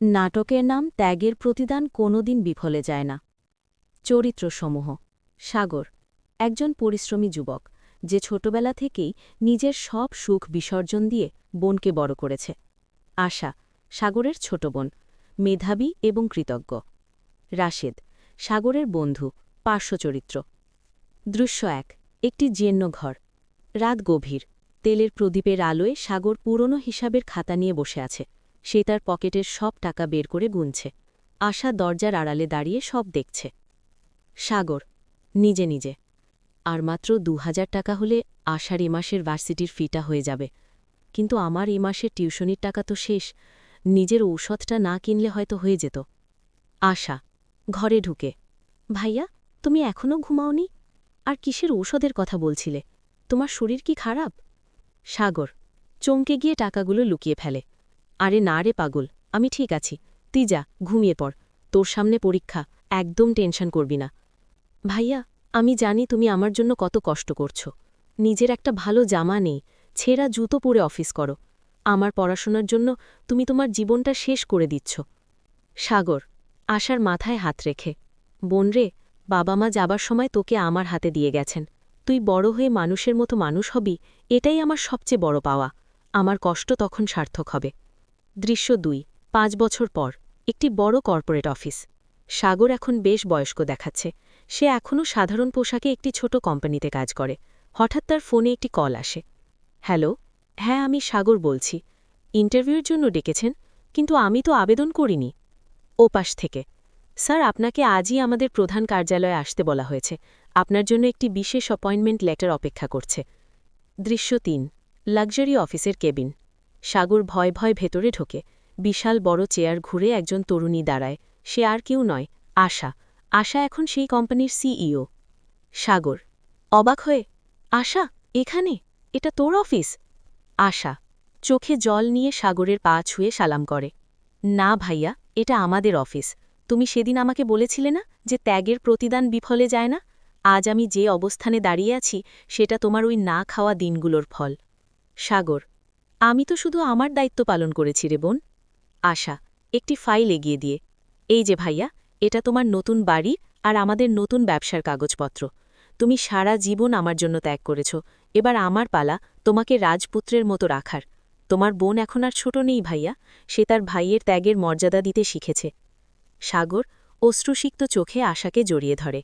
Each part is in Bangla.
নাটকের নাম ত্যাগের প্রতিদান কোনোদিন বিফলে যায় না। চরিত্রসমূহ। সাগর। একজন পরিশ্রমী যুবক, যে ছোটবেলা থেকেই নিজের সব সুখ বিসর্জন দিয়ে বোনকে বড় করেছে। আশা, সাগরের ছোট বোন, মেধাবী এবং কৃতজ্ঞ। রাশেদ, সাগরের বন্ধু পার্শ্বচরিত্র দৃশ্য এক, একটি জীর্ণ ঘর। রাত গভীর। তেলের প্রদীপের আলোয় সাগর পুরনো হিসাবের খাতা নিয়ে বসে আছে। সে তার পকেটের সব টাকা বের করে গুনছে। আশা দরজার আড়ালে দাঁড়িয়ে সব দেখছে। সাগর, নিজে নিজে। আর মাত্র দু হাজার টাকা হলে আশার এ মাসের ভার্সিটির ফিটা হয়ে যাবে। কিন্তু আমার এ মাসের টিউশনির টাকা তো শেষ। নিজের ঔষধটা না কিনলে হয়তো হয়ে যেত। আশা, ঘরে ঢুকে। ভাইয়া, তুমি এখনও ঘুমাওনি? আর কিসের ঔষধের কথা বলছিলে? তোমার শরীর কি খারাপ? সাগর, চমকে গিয়ে টাকাগুলো লুকিয়ে ফেলে। আরে না রে পাগল, আমি ঠিক আছি। তুই যা, ঘুমিয়ে পড়। তোর সামনে পরীক্ষা, একদম টেনশন করবি না। ভাইয়া, আমি জানি তুমি আমার জন্য কত কষ্ট করছ। নিজের একটা ভালো জামা নেই, ছেঁড়া জুতো পরে অফিস করো। আমার পড়াশোনার জন্য তুমি তোমার জীবনটা শেষ করে দিচ্ছ। সাগর, আশার মাথায় হাত রেখে, বোন রে, বাবা মা যাবার সময় তোকে আমার হাতে দিয়ে গেছেন। তুই বড় হয়ে মানুষের মতো মানুষ হবি, এটাই আমার সবচেয়ে বড় পাওয়া। আমার কষ্ট তখন সার্থক হবে। দৃশ্য দুই, পাঁচ বছর পর, একটি বড় কর্পোরেট অফিস। সাগর এখন বেশ বয়স্ক দেখাচ্ছে। সে এখনও সাধারণ পোশাকে একটি ছোট কোম্পানিতে কাজ করে। হঠাৎ তার ফোনে একটি কল আসে। হ্যালো হ্যাঁ আমি সাগর বলছি। ইন্টারভিউর জন্য ডেকেছেন, কিন্তু আমি তো আবেদন করিনি। ওপাশ থেকে। স্যার, আপনাকে আজই আমাদের প্রধান কার্যালয়ে আসতে বলা হয়েছে। আপনার জন্য একটি বিশেষ অ্যাপয়েন্টমেন্ট লেটার অপেক্ষা করছে। দৃশ্য তিন, লাক্সারি অফিসের কেবিন। সাগর ভয় ভয় ভেতরে ঢোকে। বিশাল বড় চেয়ার ঘুরে একজন তরুণী দাঁড়ায়। সে আর কেউ নয়, আশা। আশা এখন সেই কোম্পানির সিইও। সাগর, অবাক হয়ে, আশা, এখানে? এটা তোর অফিস? আশা, চোখে জল নিয়ে সাগরের পা ছুঁয়ে সালাম করে, না ভাইয়া, এটা আমাদের অফিস। তুমি সেদিন আমাকে বলেছিলে না যে ত্যাগের প্রতিদান বিফলে যায় না? আজ আমি যে অবস্থানে দাঁড়িয়ে আছি, সেটা তোমার ওই না খাওয়া দিনগুলোর ফল। সাগর আমি তো শুধু আমার দায়িত্ব পালন করেছি রে বোন। আশা, একটি ফাইল এগিয়ে দিয়ে। এই যে ভাইয়া, এটা তোমার নতুন বাড়ি আর আমাদের নতুন ব্যবসার কাগজপত্র। তুমি সারা জীবন আমার জন্য ত্যাগ করেছ। এবার আমার পালা তোমাকে রাজপুত্রের মতো রাখার। তোমার বোন এখন আর ছোট নেই ভাইয়া, সে তার ভাইয়ের ত্যাগের মর্যাদা দিতে শিখেছে। সাগর অশ্রুসিক্ত চোখে আশাকে জড়িয়ে ধরে।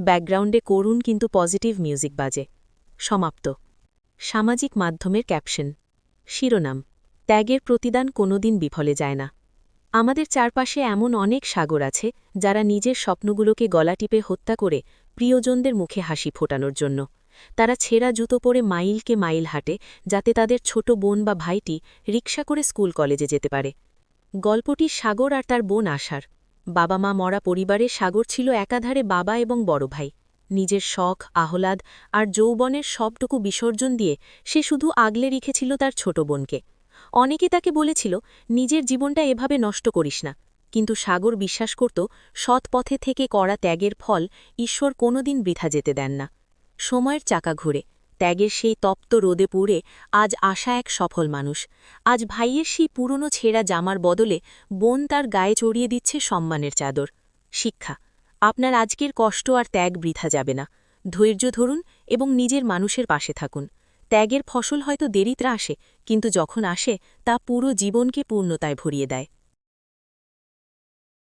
ব্যাকগ্রাউন্ডে করুণ কিন্তু পজিটিভ মিউজিক বাজে। সমাপ্ত। সামাজিক মাধ্যমের ক্যাপশন। শিরোনাম, ত্যাগের প্রতিদান কোনোদিন বিফলে যায় না। আমাদের চারপাশে এমন অনেক সাগর আছে, যারা নিজের স্বপ্নগুলোকে গলা টিপে হত্যা করে প্রিয়জনদের মুখে হাসি ফোটানোর জন্য। তারা ছেঁড়া জুতো পরে মাইলকে মাইল হাঁটে, যাতে তাদের ছোট বোন বা ভাইটি রিক্সা করে স্কুল কলেজে যেতে পারে। গল্পটি সাগর আর তার বোন আশার। বাবা মা মরা পরিবারে সাগর ছিল একাধারে বাবা এবং বড় ভাই। নিজের শখ, আহ্লাদ আর যৌবনের সবটুকু বিসর্জন দিয়ে সে শুধু আগলে রেখেছিল তার ছোট বোনকে। অনেকে তাকে বলেছিল, নিজের জীবনটা এভাবে নষ্ট করিস না। কিন্তু সাগর বিশ্বাস করত, সৎ পথে থেকে করা ত্যাগের ফল ঈশ্বর কোনোদিন বৃথা যেতে দেন না। সময়ের চাকা ঘুরে, ত্যাগের সেই তপ্ত রোদে পুড়ে আজ আশা এক সফল মানুষ। আজ ভাইয়ের সেই পুরনো ছেঁড়া জামার বদলে বোন তার গায়ে চড়িয়ে দিচ্ছে সম্মানের চাদর। শিক্ষা আপনার আজকের কষ্ট আর ত্যাগ বৃথা যাবে না। ধৈর্য ধরুন এবং নিজের মানুষের পাশে থাকুন। ত্যাগের ফসল হয়তো দেরিত্রা আসে, কিন্তু যখন আসে, তা পুরো জীবনকে পূর্ণতায় ভরিয়ে দেয়।